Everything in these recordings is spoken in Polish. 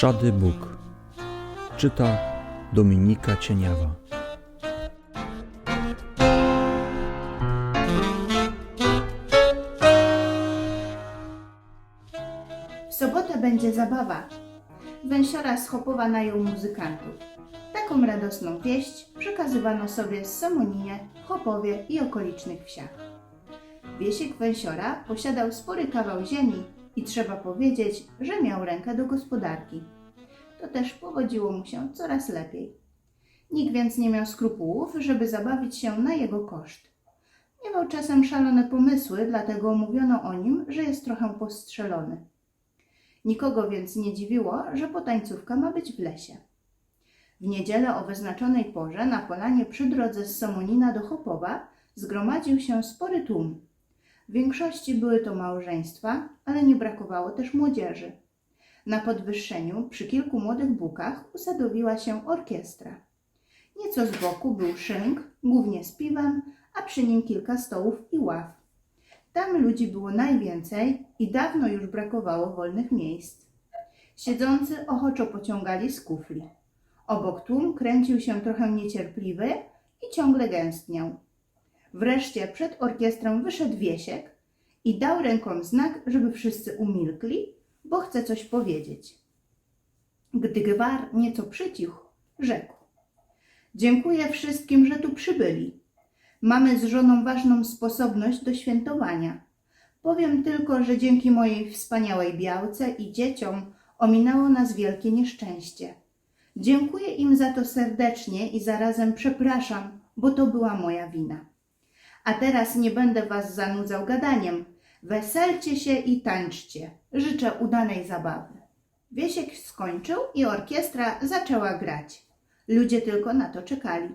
Szady Bóg. Czyta Dominika Cieniawa. W sobotę będzie zabawa. Węsiora z Chopowa najął muzykantów. Taką radosną wieść przekazywano sobie z Samoninie, Chopowie i okolicznych wsiach. Wiesiek Węsiora posiadał spory kawał ziemi i trzeba powiedzieć, że miał rękę do gospodarki. To też powodziło mu się coraz lepiej. Nikt więc nie miał skrupułów, żeby zabawić się na jego koszt. Miewał czasem szalone pomysły, dlatego mówiono o nim, że jest trochę postrzelony. Nikogo więc nie dziwiło, że potańcówka ma być w lesie. W niedzielę o wyznaczonej porze na polanie przy drodze z Somonina do Chopowa zgromadził się spory tłum. W większości były to małżeństwa, ale nie brakowało też młodzieży. Na podwyższeniu przy kilku młodych bukach usadowiła się orkiestra. Nieco z boku był szynk, głównie z piwem, a przy nim kilka stołów i ław. Tam ludzi było najwięcej i dawno już brakowało wolnych miejsc. Siedzący ochoczo pociągali z kufli. Obok tłum kręcił się trochę niecierpliwy i ciągle gęstniał. Wreszcie przed orkiestrą wyszedł Wiesiek i dał ręką znak, żeby wszyscy umilkli, bo chce coś powiedzieć. Gdy gwar nieco przycichł, rzekł: Dziękuję wszystkim, że tu przybyli. Mamy z żoną ważną sposobność do świętowania. Powiem tylko, że dzięki mojej wspaniałej białce i dzieciom ominęło nas wielkie nieszczęście. Dziękuję im za to serdecznie i zarazem przepraszam, bo to była moja wina. A teraz nie będę was zanudzał gadaniem. Weselcie się i tańczcie. Życzę udanej zabawy. Wiesiek skończył i orkiestra zaczęła grać. Ludzie tylko na to czekali.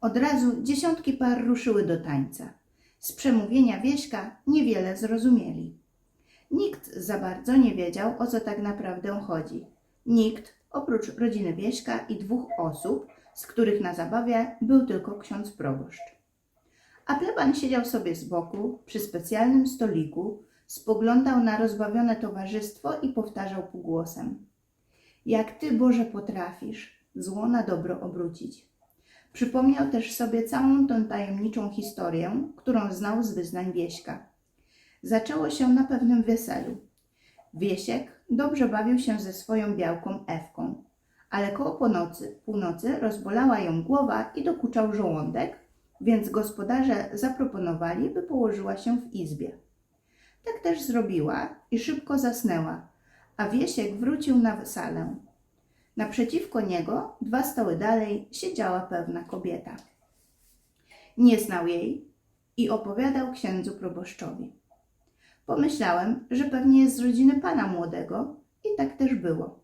Od razu dziesiątki par ruszyły do tańca. Z przemówienia Wieśka niewiele zrozumieli. Nikt za bardzo nie wiedział, o co tak naprawdę chodzi. Nikt, oprócz rodziny Wieśka i dwóch osób, z których na zabawie był tylko ksiądz proboszcz. A pleban siedział sobie z boku, przy specjalnym stoliku, spoglądał na rozbawione towarzystwo i powtarzał półgłosem. Jak Ty, Boże, potrafisz zło na dobro obrócić. Przypomniał też sobie całą tą tajemniczą historię, którą znał z wyznań Wieśka. Zaczęło się na pewnym weselu. Wiesiek dobrze bawił się ze swoją białką Ewką, ale koło północy, północy rozbolała ją głowa i dokuczał żołądek, więc gospodarze zaproponowali, by położyła się w izbie. Tak też zrobiła i szybko zasnęła, a Wiesiek wrócił na salę. Naprzeciwko niego, dwa stoły dalej, siedziała pewna kobieta. Nie znał jej i opowiadał księdzu proboszczowi. Pomyślałem, że pewnie jest z rodziny pana młodego i tak też było.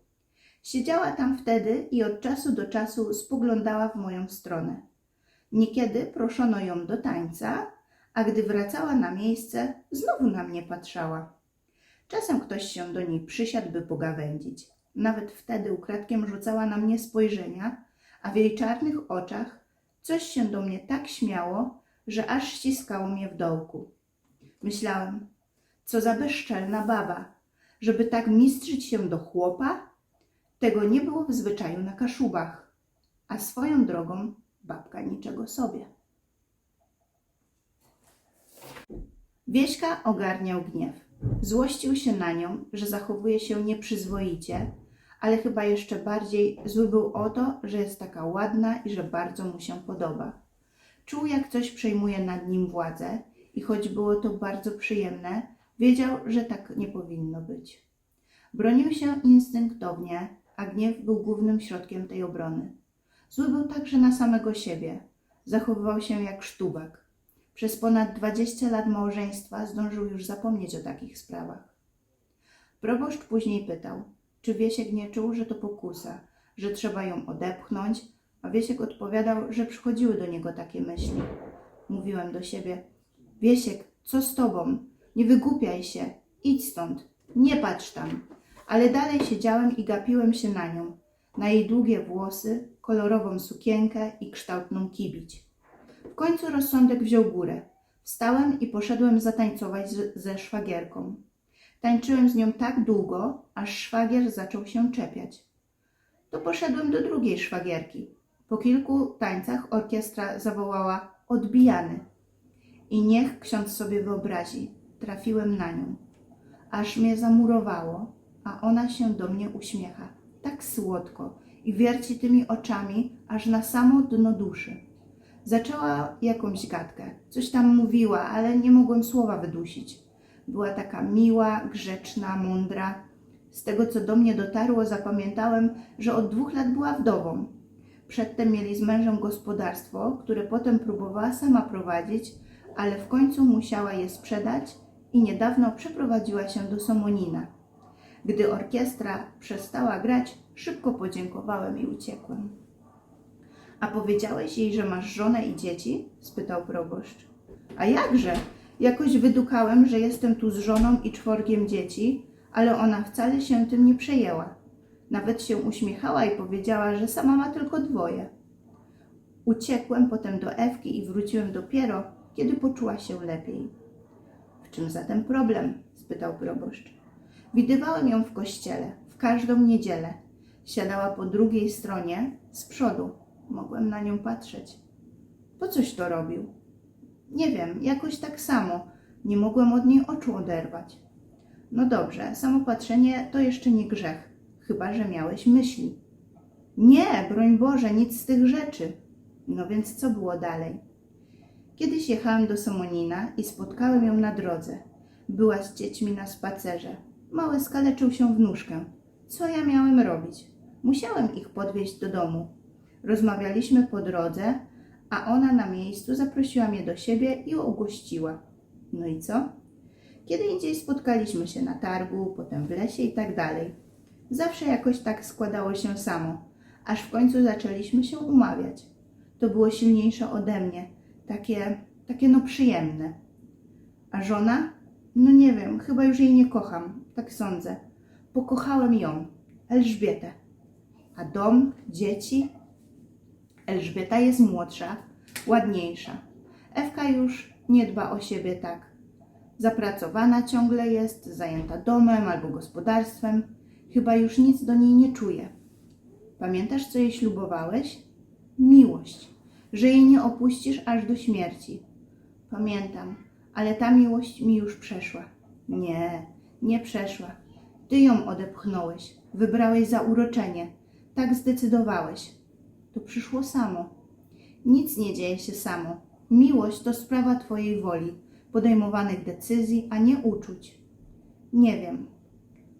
Siedziała tam wtedy i od czasu do czasu spoglądała w moją stronę. Niekiedy proszono ją do tańca, a gdy wracała na miejsce, znowu na mnie patrzała. Czasem ktoś się do niej przysiadł, by pogawędzić. Nawet wtedy ukradkiem rzucała na mnie spojrzenia, a w jej czarnych oczach coś się do mnie tak śmiało, że aż ściskało mnie w dołku. Myślałem, co za bezczelna baba, żeby tak mistrzyć się do chłopa? Tego nie było w zwyczaju na kaszubach, a swoją drogą babka niczego sobie. Wieśka ogarniał gniew. Złościł się na nią, że zachowuje się nieprzyzwoicie, ale chyba jeszcze bardziej zły był o to, że jest taka ładna i że bardzo mu się podoba. Czuł, jak coś przejmuje nad nim władzę i choć było to bardzo przyjemne, wiedział, że tak nie powinno być. Bronił się instynktownie, a gniew był głównym środkiem tej obrony. Zły był także na samego siebie. Zachowywał się jak sztubak. Przez ponad 20 lat małżeństwa zdążył już zapomnieć o takich sprawach. Proboszcz później pytał, czy Wiesiek nie czuł, że to pokusa, że trzeba ją odepchnąć, a Wiesiek odpowiadał, że przychodziły do niego takie myśli. Mówiłem do siebie, Wiesiek, co z tobą? Nie wygłupiaj się, idź stąd, nie patrz tam. Ale dalej siedziałem i gapiłem się na nią, na jej długie włosy, kolorową sukienkę i kształtną kibić. W końcu rozsądek wziął górę. Wstałem i poszedłem zatańcować ze szwagierką. Tańczyłem z nią tak długo, aż szwagier zaczął się czepiać. to poszedłem do drugiej szwagierki. Po kilku tańcach orkiestra zawołała odbijany. I niech ksiądz sobie wyobrazi, trafiłem na nią. Aż mnie zamurowało, a ona się do mnie uśmiecha. Tak słodko i wierci tymi oczami, aż na samo dno duszy. Zaczęła jakąś gadkę, coś tam mówiła, ale nie mogłem słowa wydusić. Była taka miła, grzeczna, mądra. Z tego, co do mnie dotarło, zapamiętałem, że od dwóch lat była wdową. Przedtem mieli z mężem gospodarstwo, które potem próbowała sama prowadzić, ale w końcu musiała je sprzedać i niedawno przeprowadziła się do Somonina. Gdy orkiestra przestała grać, szybko podziękowałem i uciekłem. A powiedziałeś jej, że masz żonę i dzieci? spytał proboszcz. A jakże? Jakoś wydukałem, że jestem tu z żoną i czworgiem dzieci, ale ona wcale się tym nie przejęła. Nawet się uśmiechała i powiedziała, że sama ma tylko dwoje. Uciekłem potem do Ewki i wróciłem dopiero, kiedy poczuła się lepiej. W czym zatem problem? spytał proboszcz. Widywałem ją w kościele, w każdą niedzielę. Siadała po drugiej stronie, z przodu. Mogłem na nią patrzeć. Po coś to robił? Nie wiem, jakoś tak samo. Nie mogłem od niej oczu oderwać. No dobrze, samo patrzenie to jeszcze nie grzech, chyba że miałeś myśli. Nie, broń Boże, nic z tych rzeczy. No więc co było dalej? Kiedyś jechałem do Somonina i spotkałem ją na drodze. Była z dziećmi na spacerze. Mały skaleczył się w nóżkę. Co ja miałem robić? Musiałem ich podwieźć do domu. Rozmawialiśmy po drodze, a ona na miejscu zaprosiła mnie do siebie i ugościła. No i co? Kiedy indziej spotkaliśmy się na targu, potem w lesie i tak dalej. Zawsze jakoś tak składało się samo, aż w końcu zaczęliśmy się umawiać. To było silniejsze ode mnie, takie, takie no przyjemne. A żona? No nie wiem, chyba już jej nie kocham, tak sądzę. Pokochałem ją, Elżbietę. A dom, dzieci? Elżbieta jest młodsza, ładniejsza. Ewka już nie dba o siebie tak. Zapracowana ciągle jest, zajęta domem albo gospodarstwem. Chyba już nic do niej nie czuje. Pamiętasz, co jej ślubowałeś? Miłość, że jej nie opuścisz aż do śmierci. Pamiętam, ale ta miłość mi już przeszła. Nie, nie przeszła. Ty ją odepchnąłeś, wybrałeś za uroczenie. Tak zdecydowałeś. To przyszło samo. Nic nie dzieje się samo. Miłość to sprawa Twojej woli, podejmowanych decyzji, a nie uczuć. Nie wiem.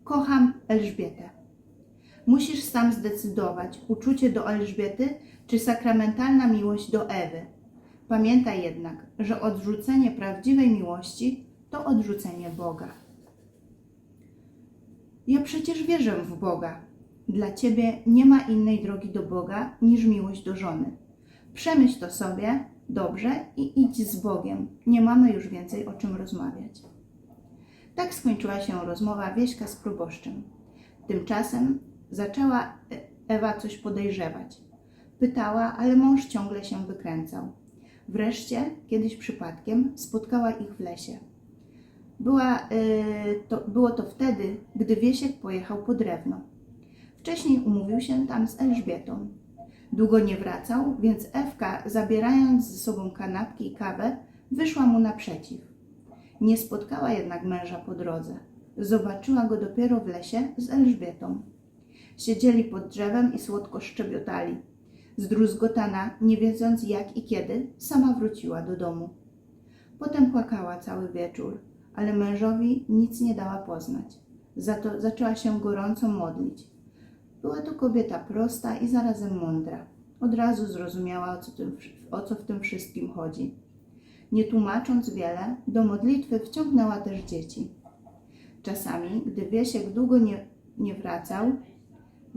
Kocham Elżbietę. Musisz sam zdecydować, uczucie do Elżbiety czy sakramentalna miłość do Ewy. Pamiętaj jednak, że odrzucenie prawdziwej miłości to odrzucenie Boga. Ja przecież wierzę w Boga. Dla ciebie nie ma innej drogi do Boga niż miłość do żony. Przemyśl to sobie dobrze i idź z Bogiem. Nie mamy już więcej o czym rozmawiać. Tak skończyła się rozmowa Wieśka z proboszczem. Tymczasem zaczęła Ewa coś podejrzewać. Pytała, ale mąż ciągle się wykręcał. Wreszcie, kiedyś przypadkiem, spotkała ich w lesie. Była, y, to, było to wtedy, gdy Wiesiek pojechał po drewno. Wcześniej umówił się tam z Elżbietą. Długo nie wracał, więc Ewka, zabierając ze sobą kanapki i kawę, wyszła mu naprzeciw. Nie spotkała jednak męża po drodze. Zobaczyła go dopiero w lesie z Elżbietą. Siedzieli pod drzewem i słodko szczebiotali. Zdruzgotana, nie wiedząc jak i kiedy, sama wróciła do domu. Potem płakała cały wieczór, ale mężowi nic nie dała poznać. Za to zaczęła się gorąco modlić. Była to kobieta prosta i zarazem mądra. Od razu zrozumiała, o co, tym, o co w tym wszystkim chodzi. Nie tłumacząc wiele, do modlitwy wciągnęła też dzieci. Czasami, gdy Wiesiek długo nie, nie wracał,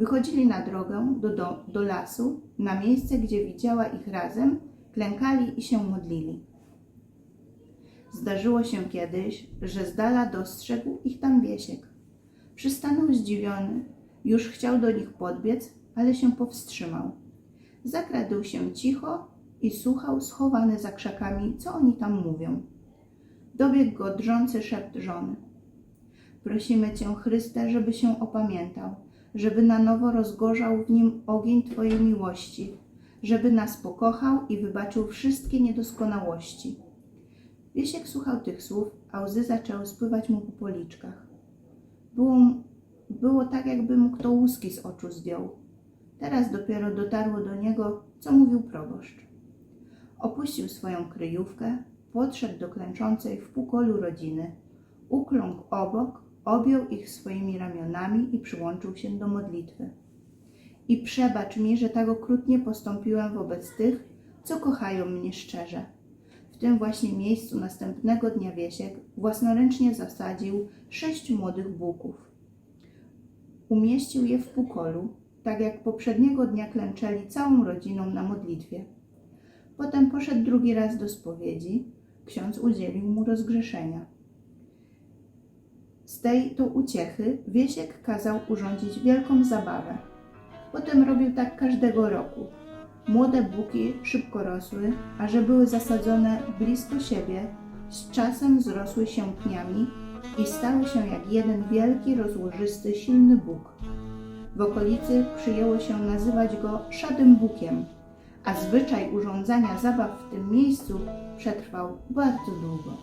wychodzili na drogę do, do, do lasu, na miejsce, gdzie widziała ich razem, klękali i się modlili. Zdarzyło się kiedyś, że z dala dostrzegł ich tam Wiesiek. Przystanął zdziwiony, już chciał do nich podbiec, ale się powstrzymał. Zakradł się cicho i słuchał schowany za krzakami, co oni tam mówią. Dobiegł go drżący szept żony. Prosimy Cię, Chryste, żeby się opamiętał, żeby na nowo rozgorzał w nim ogień Twojej miłości, żeby nas pokochał i wybaczył wszystkie niedoskonałości. Wiesiek słuchał tych słów, a łzy zaczęły spływać mu po policzkach. Było, było tak, jakby mu kto łuski z oczu zdjął. Teraz dopiero dotarło do niego, co mówił proboszcz. Opuścił swoją kryjówkę, podszedł do klęczącej w półkolu rodziny, ukląkł obok, objął ich swoimi ramionami i przyłączył się do modlitwy. I przebacz mi, że tak okrutnie postąpiłem wobec tych, co kochają mnie szczerze. W tym właśnie miejscu następnego dnia Wiesiek własnoręcznie zasadził sześć młodych buków. Umieścił je w półkolu, tak jak poprzedniego dnia klęczeli całą rodziną na modlitwie. Potem poszedł drugi raz do spowiedzi. Ksiądz udzielił mu rozgrzeszenia. Z tej to uciechy Wiesiek kazał urządzić wielką zabawę. Potem robił tak każdego roku. Młode buki szybko rosły, a że były zasadzone blisko siebie, z czasem zrosły się pniami i stały się jak jeden wielki, rozłożysty, silny bóg. W okolicy przyjęło się nazywać go szadym bukiem, a zwyczaj urządzania zabaw w tym miejscu przetrwał bardzo długo.